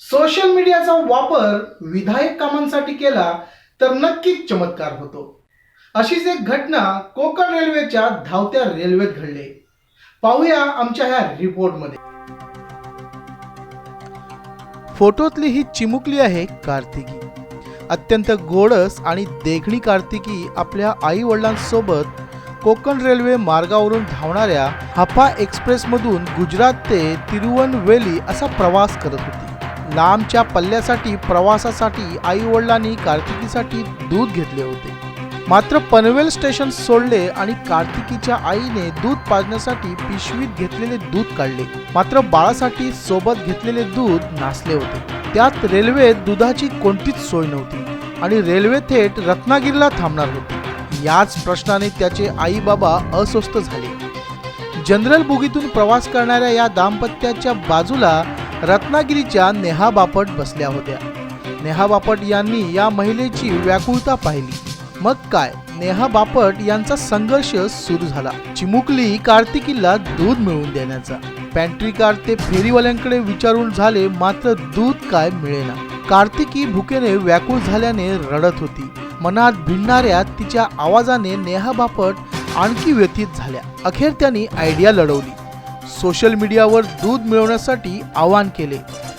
Social मीडियाचा वापर विधायक कामांसाठी केला तर नक्कीच चमत्कार होतो. अशीच एक घटना कोकण रेल्वेच्या धावत्या रेल्वेत घडले. पाहूया आमच्या ह्या रिपोर्टमध्ये. फोटोतली ही चिमुकली आहे कार्तिकी. अत्यंत गोडस आणि देखणी कार्तिकी आपल्या आई वडिलांसोबत कोकण रेल्वे मार्गावरून धावणाऱ्या हापा एक्सप्रेसमधून गुजरात ते तिरुवनवेली असा प्रवास करत होती. लांबच्या पल्ल्यासाठी प्रवासासाठी आई वडिलांनी कार्तिकीसाठी दूध घेतले होते. मात्र पनवेल स्टेशन सोडले आणि कार्तिकीच्या आईने दूध पाजण्यासाठी पिशवीत घेतलेले दूध काढले. मात्र बाळासाठी सोबत घेतलेले दूध नासले होते. त्यात रेल्वेत दुधाची कोणतीच सोय नव्हती आणि रेल्वे थेट रत्नागिरीला थांबणार होती. याच प्रश्नाने त्याचे आई बाबा अस्वस्थ झाले. जनरल बुगीतून प्रवास करणाऱ्या या दाम्पत्याच्या बाजूला रत्नागिरीच्या नेहा बापट बसल्या होत्या. नेहा बापट यांनी या महिलेची व्याकुळता पाहिली. मग काय? नेहा बापट यांचा संघर्ष सुरू झाला. चिमुकली कार्तिकीला दूध मिळवून देण्याचा. पॅन्ट्री कार ते फेरीवाल्यांकडे विचारून झाले मात्र दूध काय मिळेना. कार्तिकी भुकेने व्याकुळ झाल्याने रडत होती. मनात भिडणाऱ्या तिच्या आवाजाने नेहा बापट आणखी व्यथित झाल्या. अखेर त्यांनी आयडिया लढवली. सोशल मीडियावर दूध मिळवण्यासाठी आवाहन केले.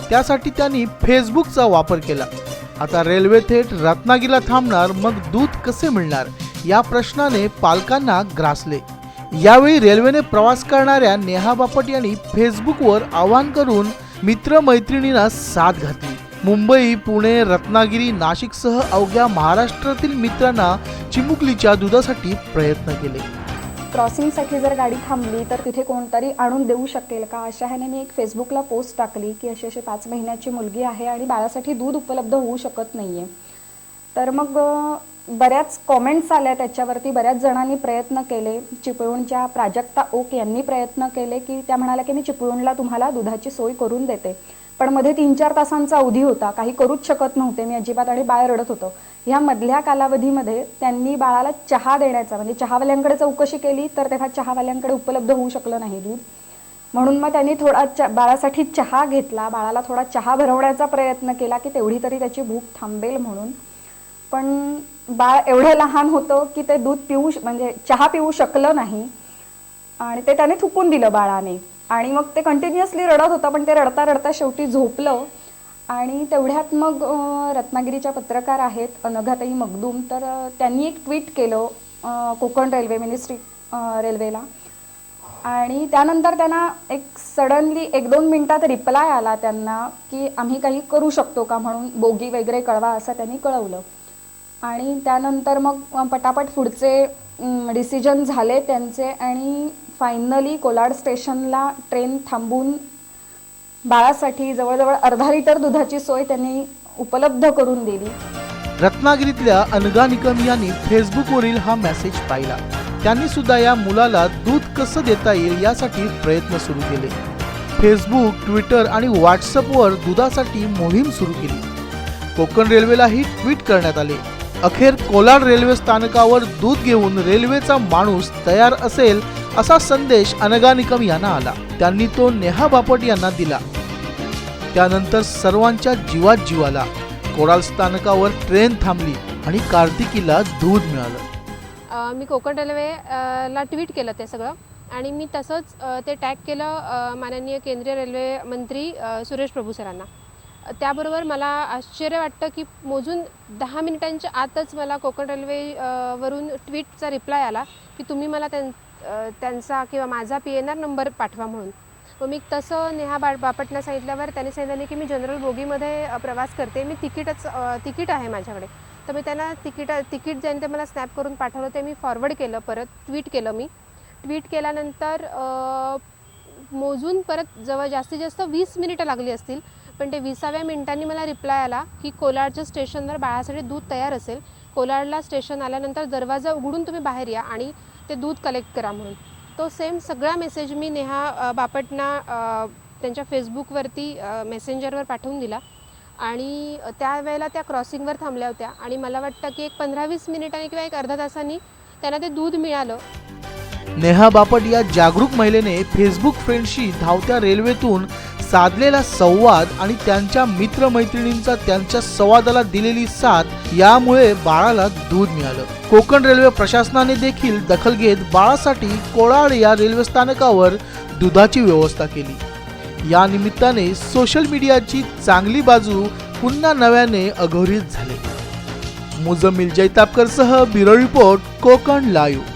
त्यासाठी त्यांनी फेसबुकचा वापर केला. आता रेल्वे थेट रत्नागिरीला थांबणार मग दूध कसे मिळणार? या प्रश्नाने पालकांना ग्रासले. यावेळी रेल्वेने प्रवास करणाऱ्या नेहा बापट यांनी फेसबुकवर आवाहन करून मित्रमैत्रिणींना साथ घातली. मुंबई पुणे रत्नागिरी नाशिकसह अवघ्या महाराष्ट्रातील मित्रांना चिमुकलीच्या दुधासाठी प्रयत्न केले. क्रॉसिंगसाठी जर गाडी थांबली तर तिथे कोणतरी आणून देऊ शकेल का? अशा ह्याने मी एक फेसबुकला पोस्ट टाकली की अशी अशी पाच महिन्याची मुलगी आहे आणि बाळासाठी दूध उपलब्ध होऊ शकत नाही आहे तर मग बऱ्याच कॉमेंट्स आल्या त्याच्यावरती. बऱ्याच जणांनी प्रयत्न केले. चिपळूणच्या प्राजक्ता ओक यांनी प्रयत्न केले की त्या म्हणाल्या की मी चिपळूणला तुम्हाला दुधाची सोय करून देते. पण मध्ये तीन चार तासांचा अवधी होता. काही करूच शकत नव्हते. मी अजिबात आणि बाळ रडत होतं. ह्या मधल्या कालावधीमध्ये त्यांनी बाळाला चहा देण्याचा म्हणजे चहावाल्यांकडे चौकशी केली तर तेव्हा चहावाल्यांकडे उपलब्ध होऊ शकलं नाही दूध. म्हणून मग त्यांनी थोडा च बाळासाठी चहा घेतला. बाळाला थोडा चहा भरवण्याचा प्रयत्न केला की तेवढी तरी त्याची भूक थांबेल म्हणून. पण बाळ एवढं लहान होतं की ते दूध पिऊ श- म्हणजे चहा पिऊ शकलं नाही. आणि ते त्याने थुकून दिलं बाळाने. आणि मग ते कंटिन्युअसली रडत होतं पण ते रडता रडता शेवटी झोपलं. आणि तेवढ्यात मग रत्नागिरीच्या पत्रकार आहेत अनघाताई मगदूम. तर त्यांनी एक ट्विट केलं कोकण रेल्वे मिनिस्ट्री रेल्वेला. आणि त्यानंतर त्यांना एक सडनली एक दोन मिनटात रिप्लाय आला त्यांना की आम्ही काही करू शकतो का म्हणून बोगी वगैरे कळवा असं त्यांनी कळवलं. आणि त्यानंतर मग पटापट पुढचे डिसिजन झाले त्यांचे आणि फायनली कोलाड स्टेशनला ट्रेन थांबून बाळासाठी जवळजवळ अर्धा लिटर दुधाची सोय त्यांनी उपलब्ध करून दिली. रत्नागिरीतल्या अनगा निकम यांनी फेसबुकवरील हा मेसेज पाहिला. त्यांनी सुद्धा या मुलाला दूध कसं देता येईल यासाठी प्रयत्न सुरू केले. फेसबुक ट्विटर आणि व्हॉट्सअपवर दुधासाठी मोहीम सुरू केली. कोकण रेल्वेलाही ट्विट करण्यात आले. अखेर कोलाड रेल्वे स्थानकावर दूध घेऊन रेल्वेचा माणूस तयार असेल असा संदेश अनगा निकम यांना आला. त्यांनी तो नेहा बापट यांना दिला. त्यानंतर सर्वांच्या जीवात जीवाला कोराल स्थानकावर ट्रेन थांबली आणि कार्तिकीला दूध मिळालं. मी कोकण रेल्वे ला ट्विट केलं ते सगळं. आणि मी तसंच ते टॅग केलं माननीय केंद्रीय रेल्वे मंत्री सुरेश प्रभू सरांना. त्याबरोबर मला आश्चर्य वाटतं की मोजून दहा मिनिटांच्या आतच मला कोकण रेल्वे वरून ट्विटचा रिप्लाय आला की तुम्ही मला त्यां त्यांचा किंवा माझा पी एन आर नंबर पाठवा म्हणून. मग मी तसं नेहा बा बापटना सांगितल्यावर त्यांनी सांगितलं की मी जनरल बोगीमध्ये प्रवास करते. मी तिकीटच तिकीट आहे माझ्याकडे. तर मी त्यांना तिकीट तिकीट ज्याने ते मला स्नॅप करून पाठवलं ते मी फॉरवर्ड केलं परत ट्विट केलं मी. ट्विट केल्यानंतर मोजून परत जवळ जास्तीत जास्त वीस मिनिटं लागली असतील. पण ते विसाव्या मिनिटांनी मला रिप्लाय आला की कोलाडच्या स्टेशनवर बाळासाठी दूध तयार असेल. कोलाडला स्टेशन आल्यानंतर दरवाजा उघडून तुम्ही बाहेर या आणि ते दूध कलेक्ट करा म्हणून. तो सेम सगळा मेसेज मी नेहा बापटना त्यांच्या फेसबुकवरती मेसेंजरवर पाठवून दिला. आणि त्यावेळेला त्या क्रॉसिंगवर थांबल्या होत्या. आणि मला वाटतं की एक पंधरा वीस मिनिटांनी किंवा एक अर्धा तासांनी त्यांना ते दूध मिळालं. नेहा बापट या जागरूक महिलेने फेसबुक फ्रेंडशी धावत्या रेल्वेतून साधलेला संवाद आणि त्यांच्या मित्रमैत्रिणींचा त्यांच्या संवादाला दिलेली साथ यामुळे बाळाला दूध मिळालं. कोकण रेल्वे प्रशासनाने देखील दखल घेत बाळासाठी कोळाड या रेल्वे स्थानकावर दुधाची व्यवस्था केली. या निमित्ताने सोशल मीडियाची चांगली बाजू पुन्हा नव्याने अघोरीत झाली. मुजमिल जैतापकरसह ब्युरो रिपोर्ट कोकण लाईव्ह